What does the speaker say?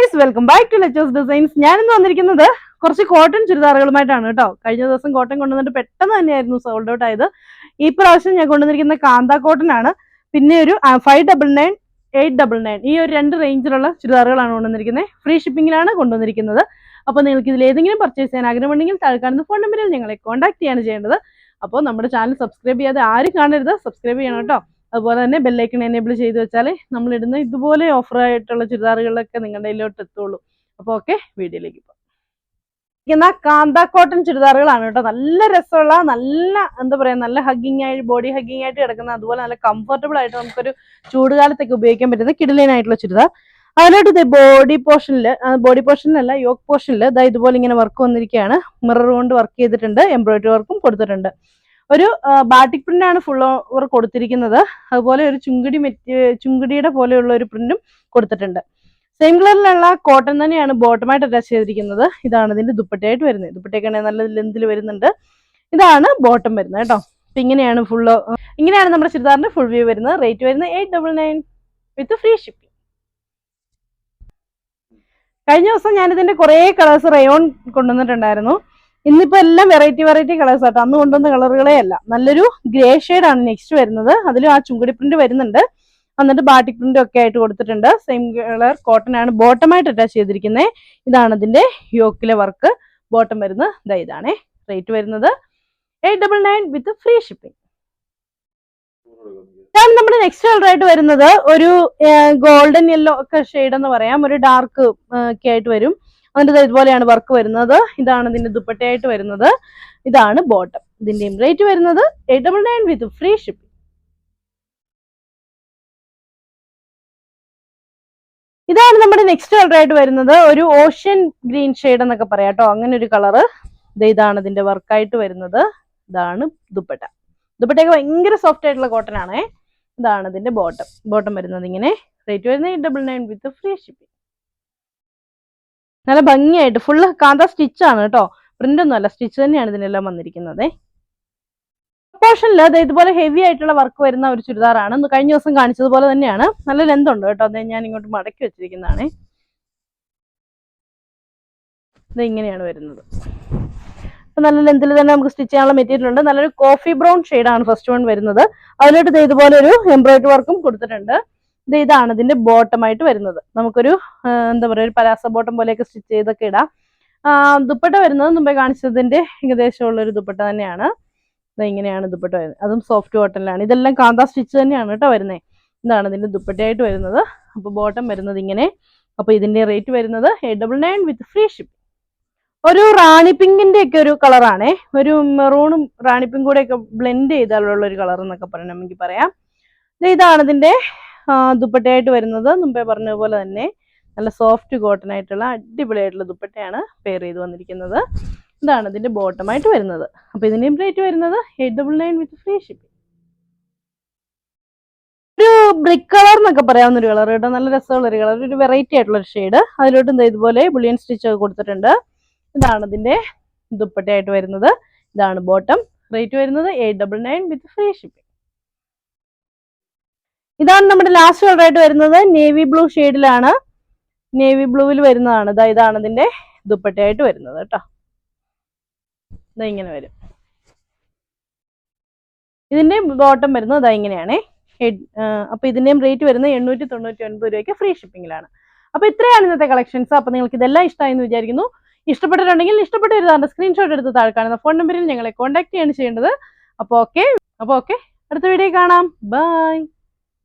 Guys welcome back to ലെച്ചേഴ്സ് designs ഞാനിന്ന് വന്നിരിക്കുന്നത് കുറച്ച് കോട്ടൺ ചുരിദാറുകളുമായിട്ടാണ് കേട്ടോ. കഴിഞ്ഞ ദിവസം കോട്ടൺ കൊണ്ടുവന്നിട്ട് പെട്ടെന്ന് തന്നെയായിരുന്നു സോൾഡ് ഔട്ട് ആയത്. ഈ പ്രാവശ്യം ഞാൻ കൊണ്ടുവന്നിരിക്കുന്ന കാന്ത കോട്ടൺ ആണ്. പിന്നെ ഒരു five double nine eight double nine ഈ ഒരു രണ്ട് റേഞ്ചിലുള്ള ചുരിദാറുകളാണ് കൊണ്ടുവന്നിരിക്കുന്നത്. ഫ്രീ ഷിപ്പിംഗിലാണ് കൊണ്ടുവന്നിരിക്കുന്നത്. അപ്പോൾ നിങ്ങൾക്ക് ഇതിൽ ഏതെങ്കിലും പർച്ചേസ് ചെയ്യാൻ ആഗ്രഹമുണ്ടെങ്കിൽ താഴെ കാണുന്ന ഫോൺ നമ്പറിൽ ഞങ്ങളെ കോൺടാക്ട് ചെയ്യാണ് ചെയ്യേണ്ടത്. അപ്പോൾ നമ്മുടെ ചാനൽ സബ്സ്ക്രൈബ് ചെയ്യാതെ ആരും കാണരുത്. സബ്സ്ക്രൈബ് ചെയ്യണം കേട്ടോ. അതുപോലെ തന്നെ ബെല്ലൈക്കൺ എനേബിൾ ചെയ്ത് വെച്ചാൽ നമ്മൾ ഇടുന്ന ഇതുപോലെ ഓഫർ ആയിട്ടുള്ള ചുരിദാറുകളൊക്കെ നിങ്ങളുടെ കയ്യിലോട്ട് എത്തുള്ളൂ. അപ്പോൾ ഓക്കെ വീഡിയോയിലേക്ക് പോകാം. ഇരിക്കുന്ന കാന്ത കോട്ടൺ ചുരിദാറുകളാണ് കേട്ടോ. നല്ല രസമുള്ള നല്ല എന്താ പറയാ നല്ല ഹഗ്ഗിങ് ആയി ബോഡി ഹഗ്ഗിങ് ആയിട്ട് കിടക്കുന്ന അതുപോലെ നല്ല കംഫർട്ടബിൾ ആയിട്ട് നമുക്കൊരു ചൂടുകാലത്തൊക്കെ ഉപയോഗിക്കാൻ പറ്റുന്ന കിടലനായിട്ടുള്ള ചുരിദാർ. അതിലോട്ട് ബോഡി പോർഷനിൽ ബോഡി പോർഷനിലല്ല യോക്ക് പോർഷനിൽ ഇതാ ഇതുപോലെ ഇങ്ങനെ വർക്ക് വന്നിരിക്കുകയാണ് മിറർ കൊണ്ട് വർക്ക് ചെയ്തിട്ടുണ്ട് എംബ്രോയിഡറി വർക്കും കൊടുത്തിട്ടുണ്ട്. ഒരു ബാട്ടിക് പ്രിന്റ് ആണ് ഫുൾ ഓവർ കൊടുത്തിരിക്കുന്നത്. അതുപോലെ ഒരു ചുങ്കിടി ചുങ്കിടിയുടെ പോലെയുള്ള ഒരു പ്രിന്റും കൊടുത്തിട്ടുണ്ട്. സെയിം കളറിലുള്ള കോട്ടൺ തന്നെയാണ് ബോട്ടമായിട്ട് അറ്റാച്ച് ചെയ്തിരിക്കുന്നത്. ഇതാണ് ഇതിന്റെ ദുപ്പട്ടയായിട്ട് വരുന്നത്. ദുപ്പട്ടയൊക്കെ നല്ല ലെന്തിൽ വരുന്നുണ്ട്. ഇതാണ് ബോട്ടം വരുന്നത് കേട്ടോ. അപ്പൊ ഇങ്ങനെയാണ് ഫുൾ ഇങ്ങനെയാണ് നമ്മുടെ ചുരിദാറിന്റെ ഫുൾ വ്യൂ വരുന്നത്. റേറ്റ് വരുന്നത് eight double nine with free shipping കഴിഞ്ഞ ദിവസം ഞാനിതിന്റെ കുറേ കളേഴ്സ് റയോൺ കൊണ്ടുവന്നിട്ടുണ്ടായിരുന്നു. ഇന്നിപ്പോ എല്ലാം വെറൈറ്റി വെറൈറ്റി കളേഴ്സ് ആട്ടോ. അന്ന് കൊണ്ടുവന്ന കളറുകളെ അല്ല. നല്ലൊരു ഗ്രേ ആണ് നെക്സ്റ്റ് വരുന്നത്. അതിലും ആ ചുങ്കുടി പ്രിന്റ് വരുന്നുണ്ട്. എന്നിട്ട് ബാട്ടിക് പ്രിന്റ് ഒക്കെ ആയിട്ട് കൊടുത്തിട്ടുണ്ട്. സെയിം കളർ കോട്ടൺ ആണ് ബോട്ടമായിട്ട് അറ്റാച്ച് ചെയ്തിരിക്കുന്നത് ഇതാണ് ഇതിന്റെ യോക്കിലെ വർക്ക് ബോട്ടം വരുന്നത് ഇതാ ഇതാണേ. റേറ്റ് വരുന്നത് eight double nine with free shipping ഇതാണ് നമ്മുടെ നെക്സ്റ്റ് കളർ ആയിട്ട് വരുന്നത്. ഒരു ഗോൾഡൻ യെല്ലോ ഒക്കെ ഷെയ്ഡ് എന്ന് പറയാം. ഒരു ഡാർക്ക് ഒക്കെ ആയിട്ട് വരും. അതിന്റെ ഇതുപോലെയാണ് വർക്ക് വരുന്നത്. ഇതാണ് ഇതിന്റെ ദുപ്പട്ടയായിട്ട് വരുന്നത്. ഇതാണ് ബോട്ടം ഇതിന്റെയും റേറ്റ് വരുന്നത് eight double nine with free shipping ഇതാണ് നമ്മുടെ നെക്സ്റ്റ് കളർ ആയിട്ട് വരുന്നത്. ഒരു ഓഷ്യൻ ഗ്രീൻ ഷെയ്ഡ് എന്നൊക്കെ പറയാം കേട്ടോ അങ്ങനെ ഒരു കളറ് ഇതാണ് ഇതിന്റെ വർക്കായിട്ട് വരുന്നത്. ഇതാണ് ദുപ്പട്ട. ദുപ്പട്ടയൊക്കെ ഭയങ്കര സോഫ്റ്റ് ആയിട്ടുള്ള കോട്ടൺ ആണേ. ഇതാണ് ഇതിന്റെ ബോട്ടം ബോട്ടം വരുന്നത് ഇങ്ങനെ. റേറ്റ് വരുന്നത് eight double nine with free shipping നല്ല ഭംഗിയായിട്ട് ഫുള്ള് കാന്ത സ്റ്റിച്ച് ആണ് കേട്ടോ. പ്രിന്റ് ഒന്നും അല്ല സ്റ്റിച്ച് തന്നെയാണ് ഇതിനെല്ലാം വന്നിരിക്കുന്നത്. പോർഷനിൽ അത് ഇതുപോലെ ഹെവി ആയിട്ടുള്ള വർക്ക് വരുന്ന ഒരു ചുരിദാറാണ്. കഴിഞ്ഞ ദിവസം കാണിച്ചതുപോലെ തന്നെയാണ്. നല്ല ലെന്ത് ഉണ്ട് കേട്ടോ. അത് ഞാൻ ഇങ്ങോട്ട് മടക്കി വെച്ചിരിക്കുന്നതാണ്. ഇത് ഇങ്ങനെയാണ് വരുന്നത്. നല്ല ലെന്തിൽ തന്നെ നമുക്ക് സ്റ്റിച്ച് ചെയ്യാനുള്ള മെറ്റീരിയൽ ഉണ്ട്. നല്ലൊരു കോഫി ബ്രൗൺ ആണ് ഫസ്റ്റ് വൺ വരുന്നത്. അതിലോട്ട് ഇതുപോലെ ഒരു എംബ്രോയിഡറി വർക്കും കൊടുത്തിട്ടുണ്ട്. ഇതാണ് ഇതിന്റെ ബോട്ടം ആയിട്ട് വരുന്നത്. നമുക്കൊരു എന്താ പറയുക ഒരു പലാസ ബോട്ടം പോലെയൊക്കെ സ്റ്റിച്ച് ചെയ്തൊക്കെ ഇടാം. ദുപ്പട്ട വരുന്നത് മുമ്പേ കാണിച്ചതിന്റെ ഏകദേശമുള്ള ഒരു ദുപ്പട്ട തന്നെയാണ്. ഇങ്ങനെയാണ് ദുപ്പട്ട വരുന്നത്. അതും സോഫ്റ്റ് കോട്ടണിലാണ് ഇതെല്ലാം കാന്ത സ്റ്റിച്ച് തന്നെയാണ് കേട്ടോ വരുന്നത് ഇതാണ് ഇതിന്റെ ദുപ്പട്ടയായിട്ട് വരുന്നത്. അപ്പോൾ ബോട്ടം വരുന്നത് ഇങ്ങനെ. അപ്പോൾ ഇതിന്റെ റേറ്റ് വരുന്നത് eight double nine with free ship ഒരു റാണി പിങ്കിന്റെ ഒക്കെ ഒരു കളറാണേ ഒരു മെറൂണും റാണി പിങ്കും കൂടെ ഒക്കെ ബ്ലെൻഡ് ചെയ്താലുള്ള ഒരു കളർ എന്നൊക്കെ പറയണമെങ്കിൽ പറയാം. ഇതാണ് ഇതിന്റെ ദുപ്പട്ടയായിട്ട് വരുന്നത് മുമ്പേ പറഞ്ഞതുപോലെ തന്നെ നല്ല സോഫ്റ്റ് കോട്ടൺ ആയിട്ടുള്ള അടിപൊളിയായിട്ടുള്ള ദുപ്പട്ടയാണ് പെയർ ചെയ്ത് വന്നിരിക്കുന്നത്. ഇതാണ് ഇതിന്റെ ബോട്ടമായിട്ട് വരുന്നത്. അപ്പൊ ഇതിന്റെയും റേറ്റ് വരുന്നത് eight double nine with free shipping ഒരു ബ്രിക്ക് കളർ എന്നൊക്കെ പറയാവുന്ന ഒരു കളർ കേട്ടോ. നല്ല രസമുള്ള ഒരു കളർ ഒരു വെറൈറ്റി ആയിട്ടുള്ള ഒരു ഷെയ്ഡ് അതിലോട്ട് എന്താ ഇതുപോലെ ബുളിയൻ സ്റ്റിച്ച് ഒക്കെ കൊടുത്തിട്ടുണ്ട്. ഇതാണ് ഇതിന്റെ ദുപ്പട്ടയായിട്ട് വരുന്നത്. ഇതാണ് ബോട്ടം റേറ്റ് വരുന്നത് eight double nine with free shipping ഇതാണ് നമ്മുടെ ലാസ്റ്റ് കളർ ആയിട്ട് വരുന്നത്. നേവി ബ്ലൂ ഷെയ്ഡിലാണ് നേവി ബ്ലൂവിൽ വരുന്നതാണ്. ഇതാ ഇതാണ് ഇതിന്റെ ദുപ്പട്ടയായിട്ട് വരുന്നത് കേട്ടോ. ഇതാ ഇങ്ങനെ വരും. ഇതിന്റെ ബോട്ടം വരുന്നത് ഇതാ ഇങ്ങനെയാണേ. അപ്പൊ ഇതിന്റെയും റേറ്റ് വരുന്നത് എണ്ണൂറ്റി തൊണ്ണൂറ്റി ഒൻപത് രൂപയ്ക്ക് ഫ്രീ ഷിപ്പിംഗിലാണ് അപ്പൊ ഇത്രയാണ് ഇന്നത്തെ കളക്ഷൻസ് അപ്പൊ നിങ്ങൾക്ക് ഇതെല്ലാം ഇഷ്ടമായി എന്ന് വിചാരിക്കുന്നു. ഇഷ്ടപ്പെട്ടിട്ടുണ്ടെങ്കിൽ ഇഷ്ടപ്പെട്ട ഒരു സ്ക്രീൻഷോട്ട് എടുത്ത് താഴെ കാണുന്ന ഫോൺ നമ്പറിൽ ഞങ്ങളെ കോൺടാക്ട് ചെയ്യാണ് ചെയ്യേണ്ടത്. അപ്പോൾ ഓക്കെ അപ്പോൾ ഓക്കെ അടുത്ത വീഡിയോ കാണാം. ബൈ